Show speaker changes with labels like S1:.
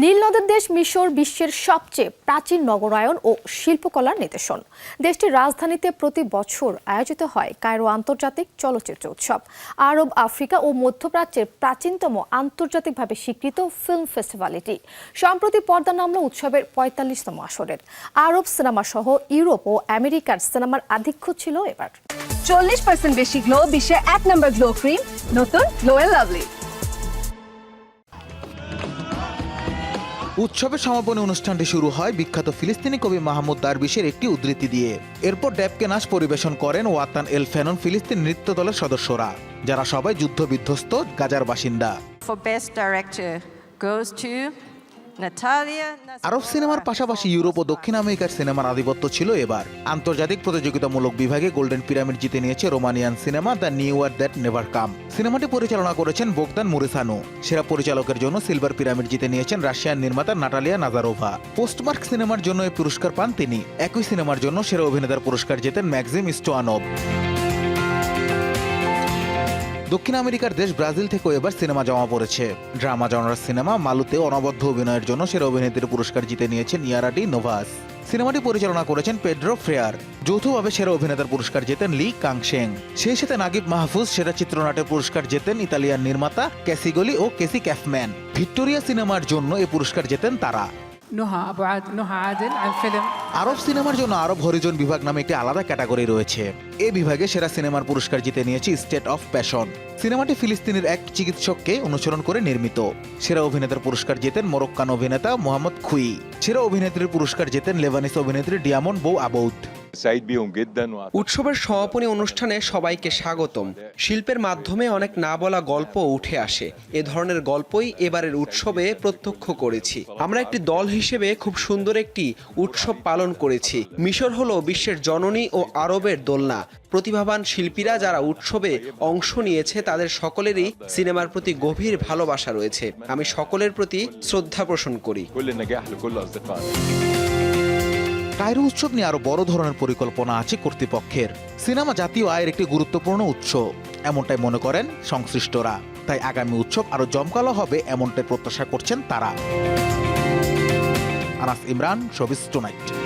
S1: নীল নদের দেশ মিশর বিশ্বের সবচেয়ে প্রাচীন নগরায়ন ও শিল্পকলার নিদর্শন। দেশটির রাজধানীতে প্রতি বছর আয়োজিত হয় কায়রো আন্তর্জাতিক চলচ্চিত্র উৎসব। আরব, আফ্রিকা ও মধ্যপ্রাচ্যের প্রাচীনতম আন্তর্জাতিকভাবে স্বীকৃত ফিল্ম ফেস্টিভ্যাল এটি সম্প্রতি পর্দা নামল উৎসবের পঁয়তাল্লিশতম আসরের। আরব সিনেমা সহ ইউরোপ ও আমেরিকার সিনেমার আধিক্য ছিল এবার।
S2: চল্লিশ পার্সেন্ট বেশি গ্লো বিশ্বের এক নম্বর গ্লো ক্রিম নতুন গ্লো এন্ড লাভলি
S3: উৎসবের সমাপনী অনুষ্ঠানটি শুরু হয় বিখ্যাত ফিলিস্তিনি কবি মাহমুদ দারবিশের একটি উদ্ধৃতি দিয়ে এরপর ড্যাবকে নাচ পরিবেশন করেন ওয়াতান এল ফেনন ফিলিস্তিন নৃত্য দলের সদস্যরা, যারা সবাই যুদ্ধ বিধ্বস্ত গাজার বাসিন্দা
S4: for Best Director goes to.
S3: আরব সিনেমার পাশাপাশি ইউরোপ ও দক্ষিণ আমেরিকার সিনেমার আধিপত্য ছিল এবার। আন্তর্জাতিক প্রতিযোগিতামূলক বিভাগে গোল্ডেন পিরামিড জিতে নিয়েছে Romanian cinema the new year that never come. সিনেমাটি পরিচালনা করেছেন বোগদান মুরিসানু। সেরা পরিচালকের জন্য সিলভার পিরামিড জিতে নিয়েছেন রাশিয়ান নির্মাতা নাটালিয়া নাজারোভা। পোস্টমার্ক সিনেমার জন্য এই পুরস্কার পান তিনি। একই সিনেমার জন্য সেরা অভিনেতার পুরস্কার জেতেন ম্যাক্সিম স্টোয়ানভ দক্ষিণ আমেরিকার দেশ ব্রাজিল থেকেও এবার সিনেমা জমা পড়েছে। ড্রামা জনার সিনেমা মালুতে অনবদ্ধ অভিনয়ের জন্য সেরা অভিনেত্রীর পুরস্কার জিতে নিয়েছেন নিয়ারাডি নোভাস। সিনেমাটি পরিচালনা করেছেন পেড্রো ফ্রেয়ার। যৌথভাবে সেরা অভিনেতার পুরস্কার জেতেন লি কাংশেং। সেই সাথে নাগিব মাহফুজ সেরা চিত্রনাট্যের পুরস্কার জেতেন ইতালিয়ান নির্মাতা ক্যাসিগলি ও কেসি ক্যাফম্যান। ভিক্টোরিয়া সিনেমার জন্য এ পুরস্কার জেতেন তারা। আরব সিনেমার জন্য আরব হরিজন বিভাগ নামে একটি আলাদা ক্যাটাগরি রয়েছে। এই বিভাগে সেরা সিনেমার পুরস্কার জিতে নিয়েছে স্টেট অফ প্যাশন। সিনেমাটি ফিলিস্তিনের এক চিকিৎসককে অনুসরণ করে নির্মিত। সেরা অভিনেতার পুরস্কার জেতেন মরক্কান অভিনেতা মোহাম্মদ খুই। সেরা অভিনেত্রীর পুরস্কার জেতেন লেবানিস অভিনেত্রী ডিয়ামন বৌ আবৌদ।
S5: উৎসবের সমাপনী অনুষ্ঠানে সবাইকে স্বাগতম। শিল্পের মাধ্যমে অনেক না বলা গল্প উঠে আসে। এ ধরনের গল্পই এবারের উৎসবে প্রত্যক্ষ করেছি। আমরা একটি দল হিসেবে খুব সুন্দর একটি উৎসব পালন করেছি। মিশর হলো বিশ্বের জননী ও আরবের দোলনা। প্রতিভাবান শিল্পীরা যারা উৎসবে অংশ নিয়েছে তাদের সকলেরই সিনেমার প্রতি গভীর ভালোবাসা রয়েছে। আমি সকলের প্রতি শ্রদ্ধা পোষণ করি।
S3: আয়ের উৎসব নিয়ে আরও বড় ধরনের পরিকল্পনা আছে কর্তৃপক্ষের। সিনেমা জাতীয় আয়ের একটি গুরুত্বপূর্ণ উৎস। এমনটাই মনে করেন সংশ্লিষ্টরা। তাই আগামী উৎসব আরও জমকালো হবে এমনটাই প্রত্যাশা করছেন তারা। Anas Imran, showbiz tonight.